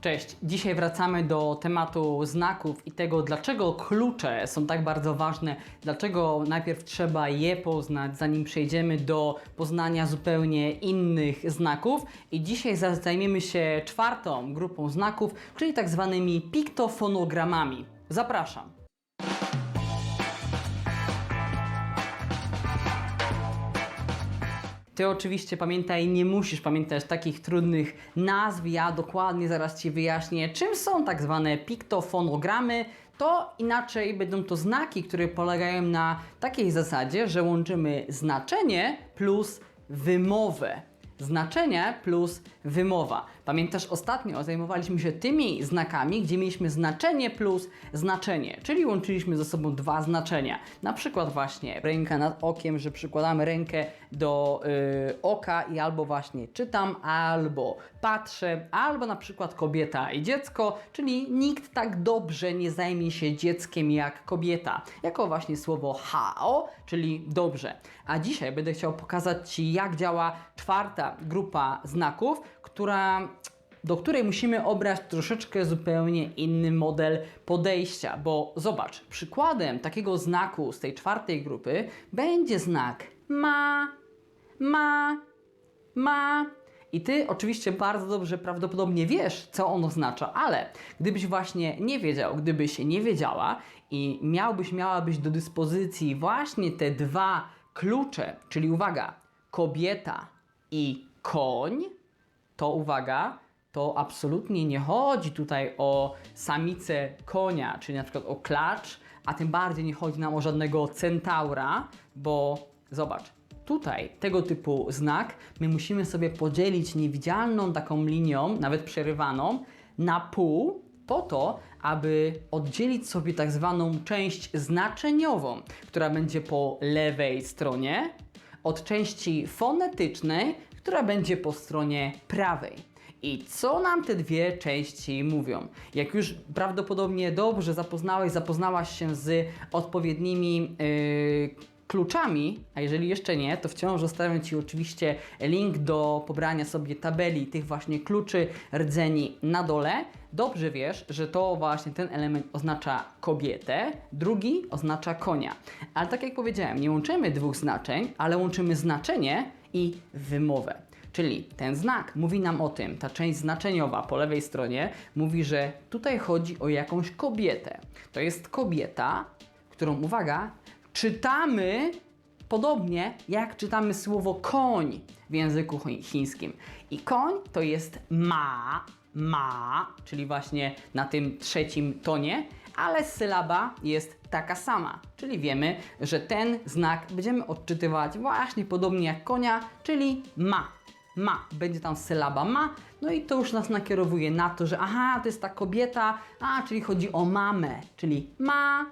Cześć, dzisiaj wracamy do tematu znaków i tego, dlaczego klucze są tak bardzo ważne, dlaczego najpierw trzeba je poznać, zanim przejdziemy do poznania zupełnie innych znaków. I dzisiaj za- zajmiemy się czwartą grupą znaków, czyli tak zwanymi piktofonogramami. Zapraszam. Ty oczywiście pamiętaj, nie musisz pamiętać takich trudnych nazw. Ja dokładnie zaraz Ci wyjaśnię, czym są tak zwane piktofonogramy. To inaczej będą to znaki, które polegają na takiej zasadzie, że łączymy znaczenie plus wymowę. Znaczenie plus wymowa. Pamiętasz, ostatnio zajmowaliśmy się tymi znakami, gdzie mieliśmy znaczenie plus znaczenie, czyli łączyliśmy ze sobą dwa znaczenia. Na przykład właśnie ręka nad okiem, że przykładamy rękę do y, oka i albo właśnie czytam, albo patrzę, albo na przykład kobieta i dziecko, czyli nikt tak dobrze nie zajmie się dzieckiem jak kobieta. Jako właśnie słowo hao, czyli dobrze. A dzisiaj będę chciał pokazać Ci, jak działa czwarta grupa znaków, która do której musimy obrać troszeczkę zupełnie inny model podejścia, bo zobacz, przykładem takiego znaku z tej czwartej grupy będzie znak ma, ma, ma. I ty oczywiście bardzo dobrze prawdopodobnie wiesz, co on oznacza, ale gdybyś właśnie nie wiedział, gdybyś nie wiedziała i miałbyś, miałabyś do dyspozycji właśnie te dwa klucze, czyli uwaga, kobieta i koń, to uwaga, to absolutnie nie chodzi tutaj o samicę konia, czyli na przykład o klacz, a tym bardziej nie chodzi nam o żadnego centaura, bo zobacz, tutaj tego typu znak my musimy sobie podzielić niewidzialną taką linią, nawet przerywaną, na pół, po to, aby oddzielić sobie tak zwaną część znaczeniową, która będzie po lewej stronie, od części fonetycznej, która będzie po stronie prawej. I co nam te dwie części mówią? Jak już prawdopodobnie dobrze zapoznałeś, zapoznałaś się z odpowiednimi yy, kluczami, a jeżeli jeszcze nie, to wciąż zostawiam Ci oczywiście link do pobrania sobie tabeli tych właśnie kluczy rdzeni na dole. Dobrze wiesz, że to właśnie ten element oznacza kobietę, drugi oznacza konia. Ale tak jak powiedziałem, nie łączymy dwóch znaczeń, ale łączymy znaczenie i wymowę. Czyli ten znak mówi nam o tym, ta część znaczeniowa po lewej stronie mówi, że tutaj chodzi o jakąś kobietę. To jest kobieta, którą, uwaga, czytamy podobnie jak czytamy słowo koń w języku chi- chińskim. I koń to jest ma, ma, czyli właśnie na tym trzecim tonie, ale sylaba jest taka sama, czyli wiemy, że ten znak będziemy odczytywać właśnie podobnie jak konia, czyli ma. Ma, będzie tam sylaba ma, no i to już nas nakierowuje na to, że aha, to jest ta kobieta, a czyli chodzi o mamę, czyli ma,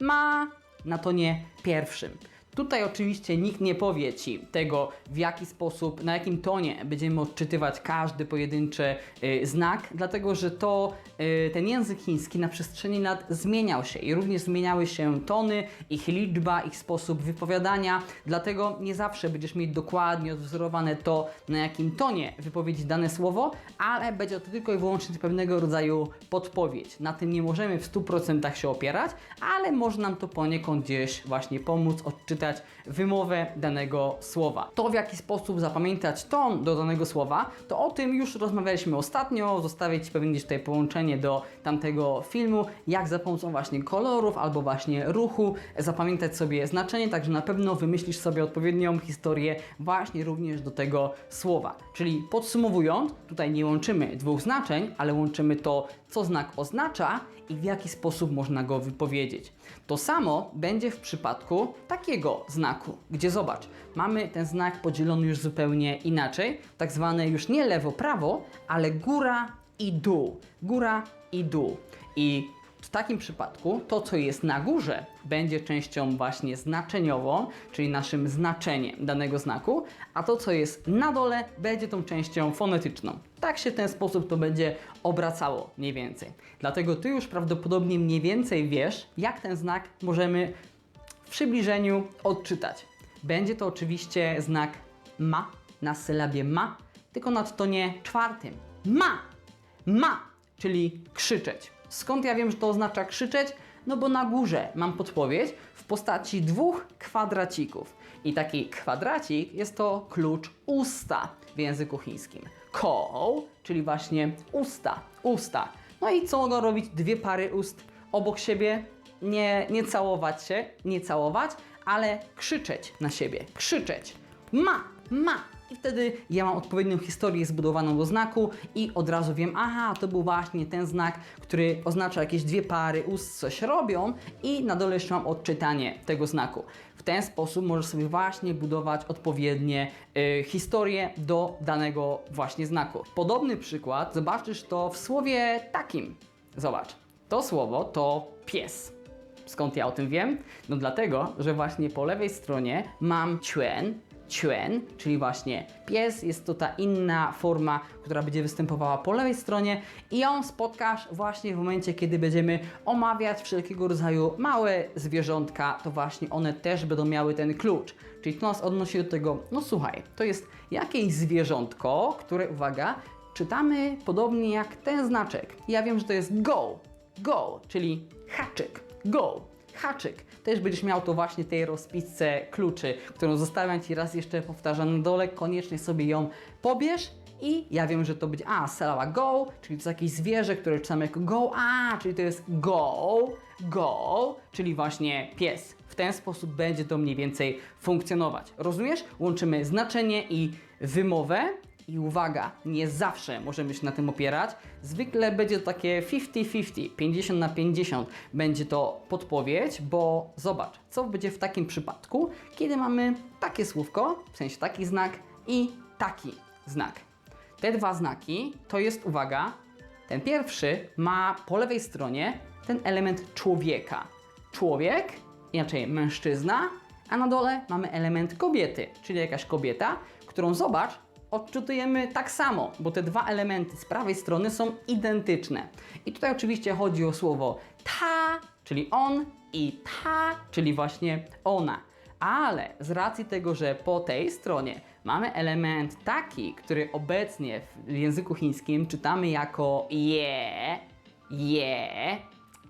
ma na tonie pierwszym. Tutaj oczywiście nikt nie powie Ci tego, w jaki sposób, na jakim tonie będziemy odczytywać każdy pojedynczy y, znak, dlatego że to y, ten język chiński na przestrzeni lat zmieniał się i również zmieniały się tony, ich liczba, ich sposób wypowiadania, dlatego nie zawsze będziesz mieć dokładnie odwzorowane to, na jakim tonie wypowiedzieć dane słowo, ale będzie to tylko i wyłącznie pewnego rodzaju podpowiedź. Na tym nie możemy w 100% się opierać, ale może nam to poniekąd gdzieś właśnie pomóc odczytać wymowę danego słowa. To w jaki sposób zapamiętać ton do danego słowa, to o tym już rozmawialiśmy ostatnio. Zostawię Ci pewnie gdzieś tutaj połączenie do tamtego filmu, jak za pomocą właśnie kolorów albo właśnie ruchu zapamiętać sobie znaczenie, także na pewno wymyślisz sobie odpowiednią historię właśnie również do tego słowa. Czyli podsumowując, tutaj nie łączymy dwóch znaczeń, ale łączymy to, co znak oznacza i w jaki sposób można go wypowiedzieć. To samo będzie w przypadku takiego znaku, gdzie zobacz, mamy ten znak podzielony już zupełnie inaczej, tak zwane już nie lewo-prawo, ale góra i dół. Góra i dół. I w takim przypadku to, co jest na górze, będzie częścią właśnie znaczeniową, czyli naszym znaczeniem danego znaku, a to, co jest na dole, będzie tą częścią fonetyczną. Tak się w ten sposób to będzie obracało mniej więcej. Dlatego Ty już prawdopodobnie mniej więcej wiesz, jak ten znak możemy w przybliżeniu odczytać. Będzie to oczywiście znak ma na sylabie ma, tylko na tonie czwartym. Ma! Ma! czyli krzyczeć. Skąd ja wiem, że to oznacza krzyczeć? No bo na górze mam podpowiedź w postaci dwóch kwadracików. I taki kwadracik jest to klucz usta w języku chińskim. Kou, czyli właśnie usta, usta. No i co mogą robić dwie pary ust obok siebie? Nie, nie całować się, nie całować, ale krzyczeć na siebie, krzyczeć. Ma, ma, i wtedy ja mam odpowiednią historię zbudowaną do znaku i od razu wiem, aha, to był właśnie ten znak, który oznacza jakieś dwie pary ust coś robią i na dole jeszcze mam odczytanie tego znaku. W ten sposób możesz sobie właśnie budować odpowiednie y, historie do danego właśnie znaku. Podobny przykład zobaczysz to w słowie takim. Zobacz, to słowo to pies. Skąd ja o tym wiem? No dlatego, że właśnie po lewej stronie mam ćuen, ćuen, czyli właśnie pies, jest to ta inna forma, która będzie występowała po lewej stronie. I ją spotkasz właśnie w momencie, kiedy będziemy omawiać wszelkiego rodzaju małe zwierzątka, to właśnie one też będą miały ten klucz. Czyli to nas odnosi do tego, no słuchaj, to jest jakieś zwierzątko, które, uwaga, czytamy podobnie jak ten znaczek. Ja wiem, że to jest go, go, czyli haczyk, go, haczyk. Też będziesz miał to właśnie tej rozpisce kluczy, którą zostawiam Ci raz jeszcze powtarzam na dole. Koniecznie sobie ją pobierz i ja wiem, że to będzie, a, salała go, czyli to jest jakieś zwierzę, które czytamy jako go, a, czyli to jest go, go, czyli właśnie pies. W ten sposób będzie to mniej więcej funkcjonować. Rozumiesz? Łączymy znaczenie i wymowę. I uwaga, nie zawsze możemy się na tym opierać. Zwykle będzie to takie 50-50, 50 na 50 będzie to podpowiedź, bo zobacz, co będzie w takim przypadku, kiedy mamy takie słówko, w sensie taki znak i taki znak. Te dwa znaki to jest, uwaga, ten pierwszy ma po lewej stronie ten element człowieka. Człowiek, inaczej mężczyzna, a na dole mamy element kobiety, czyli jakaś kobieta, którą zobacz, odczytujemy tak samo, bo te dwa elementy z prawej strony są identyczne. I tutaj oczywiście chodzi o słowo ta, czyli on, i ta, czyli właśnie ona. Ale z racji tego, że po tej stronie mamy element taki, który obecnie w języku chińskim czytamy jako je, je,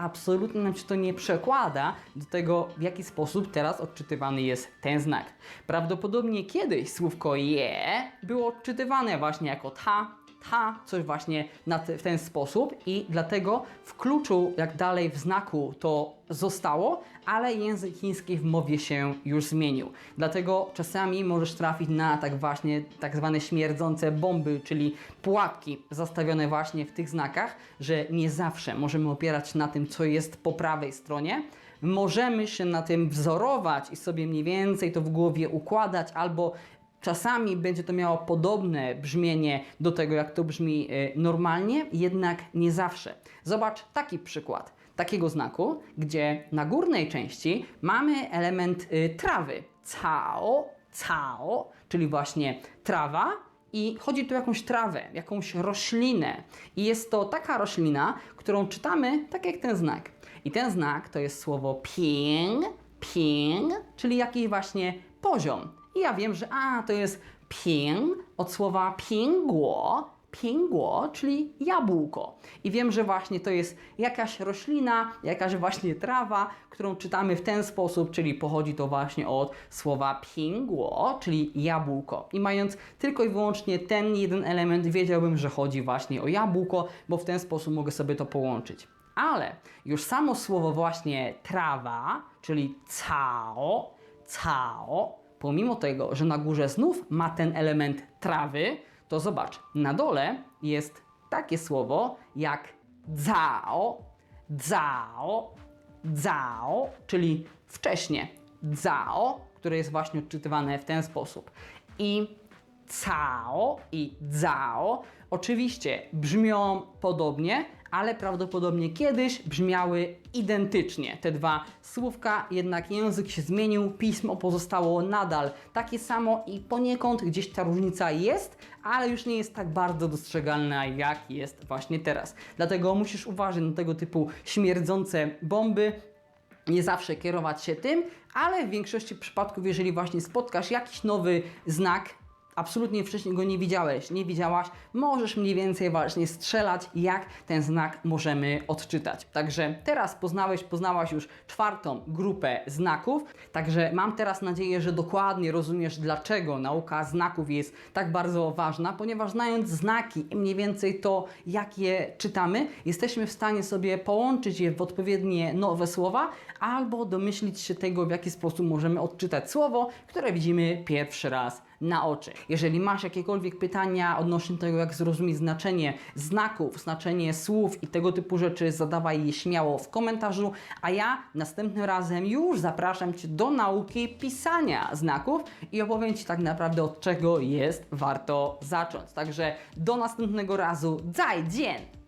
absolutnie nam się to nie przekłada do tego, w jaki sposób teraz odczytywany jest ten znak. Prawdopodobnie kiedyś słówko je było odczytywane właśnie jako ta, ta, coś właśnie te, w ten sposób i dlatego w kluczu, jak dalej w znaku to zostało, ale język chiński w mowie się już zmienił. Dlatego czasami możesz trafić na tak właśnie tak zwane śmierdzące bomby, czyli pułapki zastawione właśnie w tych znakach, że nie zawsze możemy opierać się na tym, co jest po prawej stronie, możemy się na tym wzorować i sobie mniej więcej to w głowie układać, albo czasami będzie to miało podobne brzmienie do tego, jak to brzmi y, normalnie, jednak nie zawsze. Zobacz taki przykład takiego znaku, gdzie na górnej części mamy element y, trawy. Cao, cao, czyli właśnie trawa, i chodzi tu o jakąś trawę, jakąś roślinę. I jest to taka roślina, którą czytamy tak jak ten znak. I ten znak to jest słowo ping, ping, czyli jakiś właśnie poziom. I ja wiem, że a, to jest ping od słowa pingło, pingło, czyli jabłko. I wiem, że właśnie to jest jakaś roślina, jakaś właśnie trawa, którą czytamy w ten sposób, czyli pochodzi to właśnie od słowa pingło, czyli jabłko. I mając tylko i wyłącznie ten jeden element, wiedziałbym, że chodzi właśnie o jabłko, bo w ten sposób mogę sobie to połączyć. Ale już samo słowo właśnie trawa, czyli cao, cao, pomimo tego, że na górze znów ma ten element trawy, to zobacz, na dole jest takie słowo jak zao, zao, zao, czyli wcześnie zao, które jest właśnie odczytywane w ten sposób. I cao i zao oczywiście brzmią podobnie, ale prawdopodobnie kiedyś brzmiały identycznie. Te dwa słówka, jednak język się zmienił, pismo pozostało nadal takie samo i poniekąd gdzieś ta różnica jest, ale już nie jest tak bardzo dostrzegalna, jak jest właśnie teraz. Dlatego musisz uważać na tego typu śmierdzące bomby, nie zawsze kierować się tym, ale w większości przypadków, jeżeli właśnie spotkasz jakiś nowy znak, absolutnie wcześniej go nie widziałeś, nie widziałaś, możesz mniej więcej właśnie strzelać, jak ten znak możemy odczytać. Także teraz poznałeś, poznałaś już czwartą grupę znaków, także mam teraz nadzieję, że dokładnie rozumiesz, dlaczego nauka znaków jest tak bardzo ważna, ponieważ znając znaki i mniej więcej to, jak je czytamy, jesteśmy w stanie sobie połączyć je w odpowiednie nowe słowa, albo domyślić się tego, w jaki sposób możemy odczytać słowo, które widzimy pierwszy raz na oczy. Jeżeli masz jakiekolwiek pytania odnośnie tego, jak zrozumieć znaczenie znaków, znaczenie słów i tego typu rzeczy, zadawaj je śmiało w komentarzu, a ja następnym razem już zapraszam Cię do nauki pisania znaków i opowiem Ci tak naprawdę od czego jest warto zacząć. Także do następnego razu. 再见!